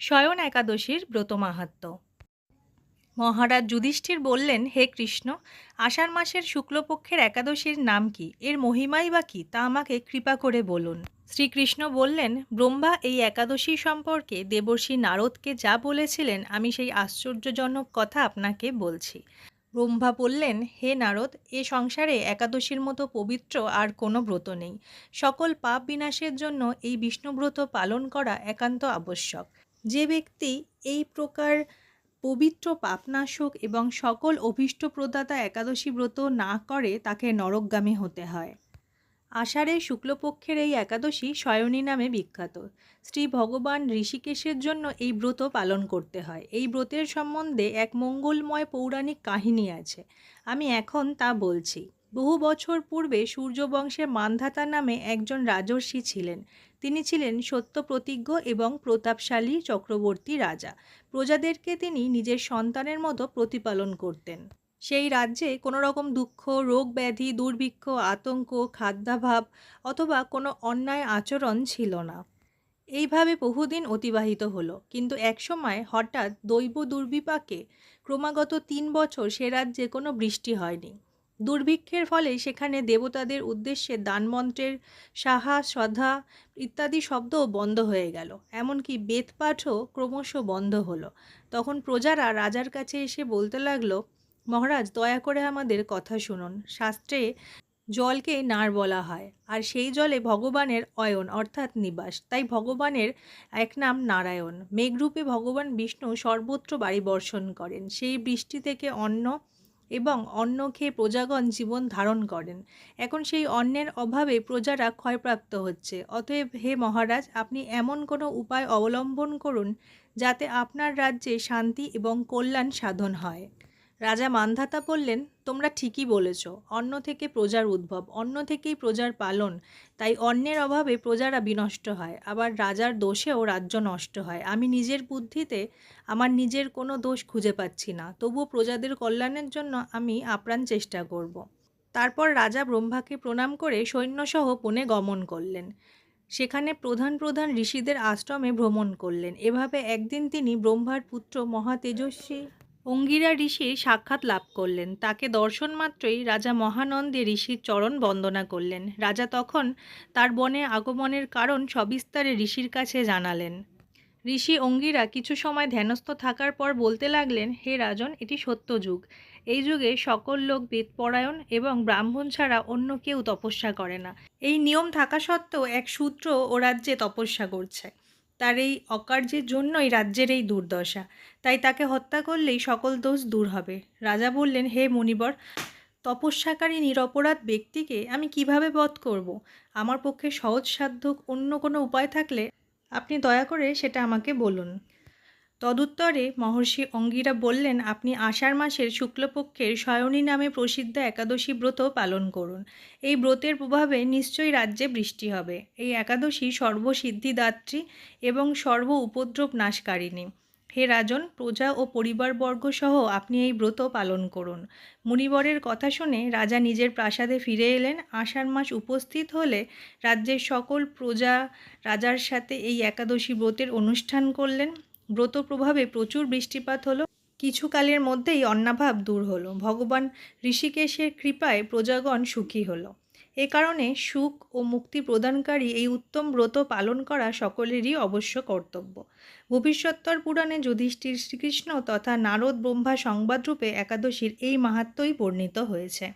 শয়ন একাদশীর ব্রত মাহাত্ম্য মহারাজ যুধিষ্ঠির বললেন, হে কৃষ্ণ, আষাঢ় মাসের শুক্লপক্ষের একাদশীর নাম কি? এর মহিমাই বা কি? তা আমাকে কৃপা করে বলুন। শ্রীকৃষ্ণ বললেন, ব্রহ্মা এই একাদশী সম্পর্কে দেবর্ষী নারদকে যা বলেছিলেন, আমি সেই আশ্চর্যজনক কথা আপনাকে বলছি। ব্রহ্মা বললেন, হে নারদ, এ সংসারে একাদশীর মতো পবিত্র আর কোনো ব্রত নেই। সকল পাপ বিনাশের জন্য এই বিষ্ণুব্রত পালন করা একান্ত আবশ্যক। যে ব্যক্তি এই প্রকার পবিত্র পাপনাশক এবং সকল অভীষ্ট প্রদাতা একাদশী ব্রত না করে তাকে নরকগামী হতে হয়। আষাঢ়ে শুক্লপক্ষের এই একাদশী শয়নী নামে বিখ্যাত। শ্রী ভগবান ঋষিকেশের জন্য এই ব্রত পালন করতে হয়। এই ব্রতের সম্বন্ধে এক মঙ্গলময় পৌরাণিক কাহিনী আছে। আমি এখন তা বলছি। বহু বছর পূর্বে সূর্যবংশের মান্ধাতা নামে একজন রাজর্ষি ছিলেন। তিনি ছিলেন সত্য প্রতিজ্ঞ এবং প্রতাপশালী চক্রবর্তী রাজা। প্রজাদেরকে তিনি নিজের সন্তানের মতো প্রতিপালন করতেন। সেই রাজ্যে কোনো রকম দুঃখ, রোগ ব্যাধি, দুর্ভিক্ষ, আতঙ্ক, খাদ্যাভাব অথবা কোনো অন্যায় আচরণ ছিল না। এইভাবে বহুদিন অতিবাহিত হলো। কিন্তু একসময় হঠাৎ দৈব দুর্বিপাকে ক্রমাগত তিন বছর সে রাজ্যে কোনো বৃষ্টি হয়নি। দুর্ভিক্ষের ফলে সেখানে দেবতাদের উদ্দেশ্যে দানমন্ত্রের সাহা, শ্রদ্ধা ইত্যাদি শব্দও বন্ধ হয়ে গেল। এমনকি বেদপাঠও ক্রমশ বন্ধ হলো। তখন প্রজারা রাজার কাছে এসে বলতে লাগল, মহারাজ, দয়া করে আমাদের কথা শুনুন। শাস্ত্রে জলকে নার বলা হয়, আর সেই জলে ভগবানের অয়ন, অর্থাৎ নিবাস। তাই ভগবানের এক নাম নারায়ণ। মেঘরূপে ভগবান বিষ্ণু সর্বত্র বাড়ি বর্ষণ করেন। সেই বৃষ্টি থেকে অন্ন এবং অন্ন খেয়ে প্রজাগণ জীবন ধারণ করেন। এখন সেই অন্নের অভাবে প্রজারা ক্ষয়প্রাপ্ত হচ্ছে। অতএব হে মহারাজ, আপনি এমন কোনো উপায় অবলম্বন করুন যাতে আপনার রাজ্যে শান্তি এবং কল্যাণ সাধন হয়। রাজা মান্ধাতা বললেন, তোমরা ঠিকই বলেছ, অন্ন থেকে প্রজার উদ্ভব, অন্ন থেকেই প্রজার পালন, তাই অন্যের অভাবে প্রজারা বিনষ্ট হয়, আবার রাজার দোষেও রাজ্য নষ্ট হয়। আমি নিজের বুদ্ধিতে আমার নিজের কোনো দোষ খুঁজে পাচ্ছি না, তবুও প্রজাদের কল্যাণের জন্য আমি আপ্রাণ চেষ্টা করব। তারপর রাজা ব্রহ্মাকে প্রণাম করে সৈন্যসহ পুনে গমন করলেন। সেখানে প্রধান প্রধান ঋষিদের আশ্রমে ভ্রমণ করলেন। এভাবে একদিন তিনি ব্রহ্মার পুত্র মহাতেজস্বী অঙ্গিরা ঋষির সাক্ষাৎ লাভ করলেন। তাকে দর্শন মাত্রই রাজা মহানন্দে ঋষির চরণ বন্দনা করলেন। রাজা তখন তার বনে আগমনের কারণ সবিস্তারে ঋষির কাছে জানালেন। ঋষি অঙ্গিরা কিছু সময় ধ্যানস্থ থাকার পর বলতে লাগলেন, হে রাজন, এটি সত্য যুগ। এই যুগে সকল লোক বেদপরায়ণ এবং ব্রাহ্মণ ছাড়া অন্য কেউ তপস্যা করে না। এই নিয়ম থাকা সত্ত্বেও এক সূত্র ও রাজ্যে তপস্যা করছে। তার এই অকার্যের জন্যই রাজ্যের এই দুর্দশা। তাই তাকে হত্যা করলেই সকল দোষ দূর হবে। রাজা বললেন, হে মণিবর তপস্যাকারী নিরপরাধ ব্যক্তিকে আমি কীভাবে বধ করব। আমার পক্ষে সহজ সাধ্য অন্য কোনো উপায় থাকলে আপনি দয়া করে সেটা আমাকে বলুন। তদুত্তরে মহর্ষি অঙ্গিরা বললেন, আপনি আষাঢ় মাসের শুক্লপক্ষের শয়নী নামে প্রসিদ্ধ একাদশী ব্রত পালন করুন। এই ব্রতের প্রভাবে নিশ্চয়ই রাজ্যে বৃষ্টি হবে। এই একাদশী সর্বসিদ্ধিদাত্রী এবং সর্ব উপদ্রব নাশকারিণী। হে রাজন, প্রজা ও পরিবারবর্গ সহ আপনি এই ব্রত পালন করুন। মুনিবরের কথা শুনে রাজা নিজের প্রাসাদে ফিরে এলেন। আষাঢ় মাস উপস্থিত হলে রাজ্যের সকল প্রজা রাজার সাথে এই একাদশী ব্রতের অনুষ্ঠান করলেন। ব্রত প্রভাবে প্রচুর বৃষ্টিপাত হলো। কিছুকালের মধ্যেই অন্নাভাব দূর হলো। ভগবান ঋষিকেশের কৃপায় প্রজাগণ সুখী হলো। এ কারণে সুখ ও মুক্তি প্রদানকারী এই উত্তম ব্রত পালন করা সকলেরই অবশ্য কর্তব্য। ভবিষ্যত্তর পুরাণে যুধিষ্ঠির শ্রীকৃষ্ণ তথা নারদ ব্রহ্মা সংবাদরূপে একাদশীর এই মাহাত্মই বর্ণিত হয়েছে।